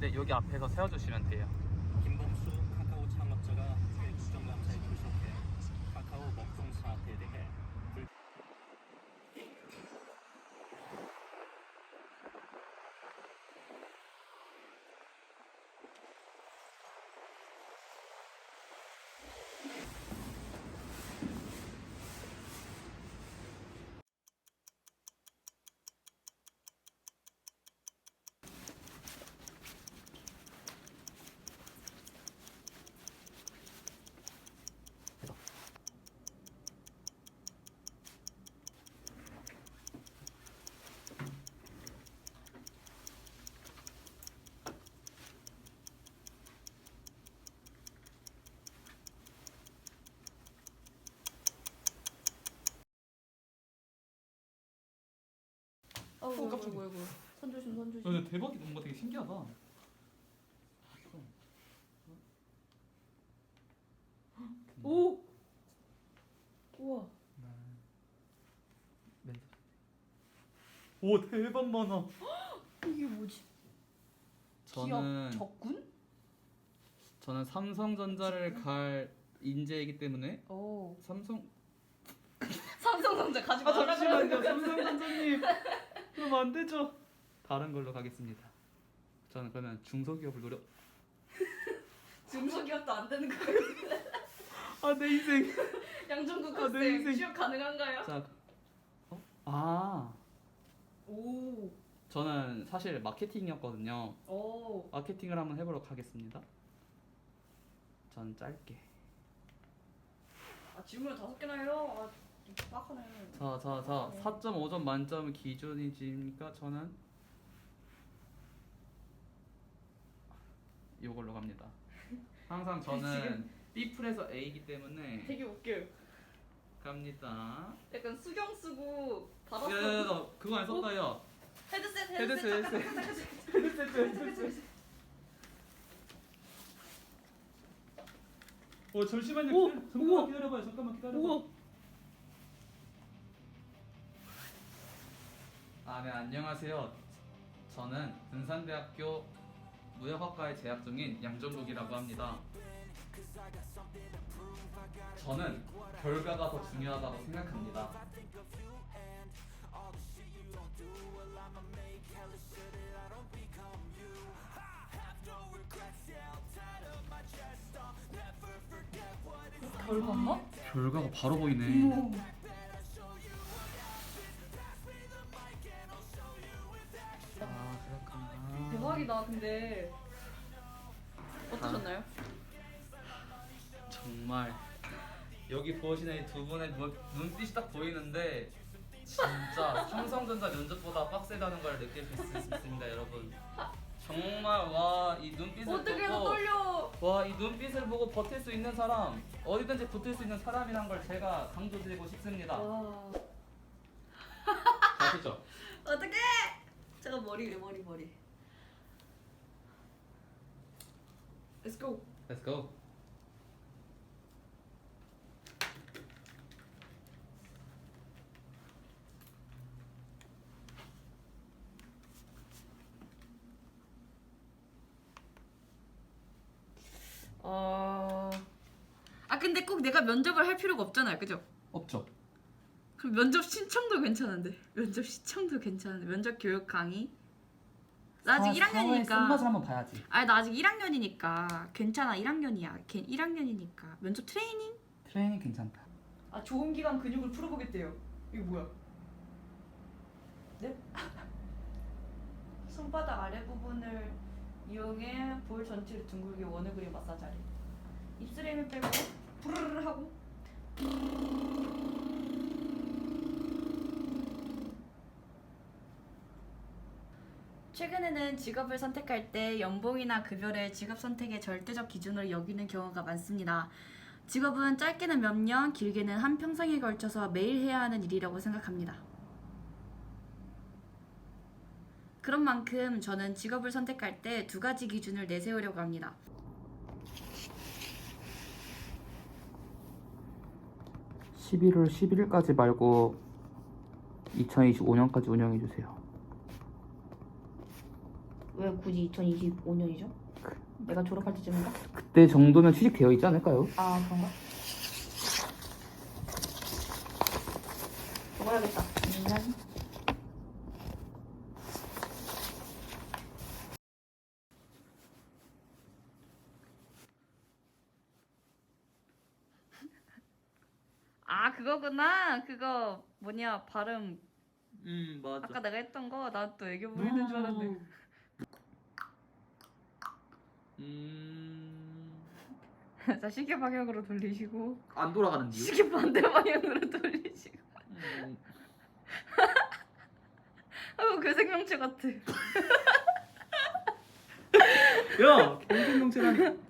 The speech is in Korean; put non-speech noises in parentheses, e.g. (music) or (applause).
이제 여기 앞에서 세워주시면 돼요. 김범수 카카오 창업자가 주행 수정감사에 출석해 카카오 먹통 사태에 대해 불... 어우 어, 깜짝이야. 어이구 어이구 손 조심 손 조심 근데 대박이 뭔가 되게 신기하다. 오! 우와 오 대박 많아. 이게 뭐지? 저는 기업 적군? 저는 삼성전자를 갈 인재이기 때문에 오 삼성 삼성전자 가지 아 말라 잠시만요 삼성전자님 그럼 안 되죠. 다른 걸로 가겠습니다. 저는 그러면 중소기업을 노려. (laughs) 중소기업도 안 되는 거예요 아내 인생. 양정국 아, 내 학생 (laughs) 인생. 취업 가능한가요? 자, 어? 아 오 저는 사실 마케팅이었거든요. 오. 마케팅을 한번 해보도록 하겠습니다. 전 짧게. 아 질문을 다섯 개나 해요? 아 빡하네 자, 자, 자, 4.5점 만점 기준이니까 저는 이걸로 갑니다. 항상 (laughs) 저는 B풀에서 A이기 때문에 되게 웃겨요 갑니다. 약간 수경 쓰고 받았어 야, 야, 야, 나 그거 안 썼다요. (laughs) 헤드셋 헤드셋, 헤드셋 헤드셋. 헤드셋 헤드셋 어 잠시만요. 오, 기다려, 잠깐만. 기다려봐요. 잠깐만 기다려봐. 우와 아, 네, 안녕하세요. 저는 군산대학교 무역학과에 재학 중인 양정국이라고 합니다. 저는 결과가 더 중요하다고 생각합니다. 결과가 바로 보이네. 대박이다 근데 어떠셨나요? 정말 여기 보시는 이 두 분의 눈- 눈빛이 딱 보이는데 진짜 삼성전자 면접보다 빡세다는 걸 느낄 수 있습니다, 여러분. 정말 와 이 눈빛을 어떻게 나 보고 떨려 와 이 눈빛을 보고 버틸 수 있는 사람 어디든지 붙을 수 있는 사람이란 걸 제가 강조드리고 싶습니다. 와 아시죠? (laughs) 어떡해 제가 머리 머리 머리 Let's go Let's go. 어... 아 근데 꼭 내가 면접을 할 필요가 없잖아요 그죠? 없죠. 그럼 면접 신청도 괜찮은데 면접 시청도 괜찮은데 면접 교육 강의 나 아직 1학년이니까 한번 봐야지. 아니 나 아직 1학년이니까 괜찮아 1학년이야 걔 1학년이니까 면접 트레이닝? 트레이닝 괜찮다. 아 좋은 기간 근육을 풀어보겠대요 이거 뭐야? 네? (laughs) 손바닥 아래 부분을 이용해 볼 전체를 둥글게 원을 그린 마사지 하래 입술에 힘을 빼고 부르르 하고 최근에는 직업을 선택할 때 연봉이나 급여를 직업 선택의 절대적 기준으로 여기는 경우가 많습니다. 직업은 짧게는 몇 년, 길게는 한 평생에 걸쳐서 매일 해야 하는 일이라고 생각합니다. 그런 만큼 저는 직업을 선택할 때 두 가지 기준을 내세우려고 합니다. 11월 11일까지 말고 2025년까지 운영해 주세요. 왜 굳이 2025년이죠? 내가 졸업할 때쯤인가? 그때 정도면 취직되어 있지 않을까요? 아 그런가? 먹어야겠다. 음. 아 그거구나. 그거 뭐냐 발음 음 맞아. 아까 내가 했던 거나또 애교 부리는 줄 알았네. 음안 (laughs) 자 시계 방향으로 돌리시고 돌아가는 시계 반대 방향으로 돌리시고. 음, (laughs) 아우 그 생명체 같아. (laughs) 야 경생명체라니.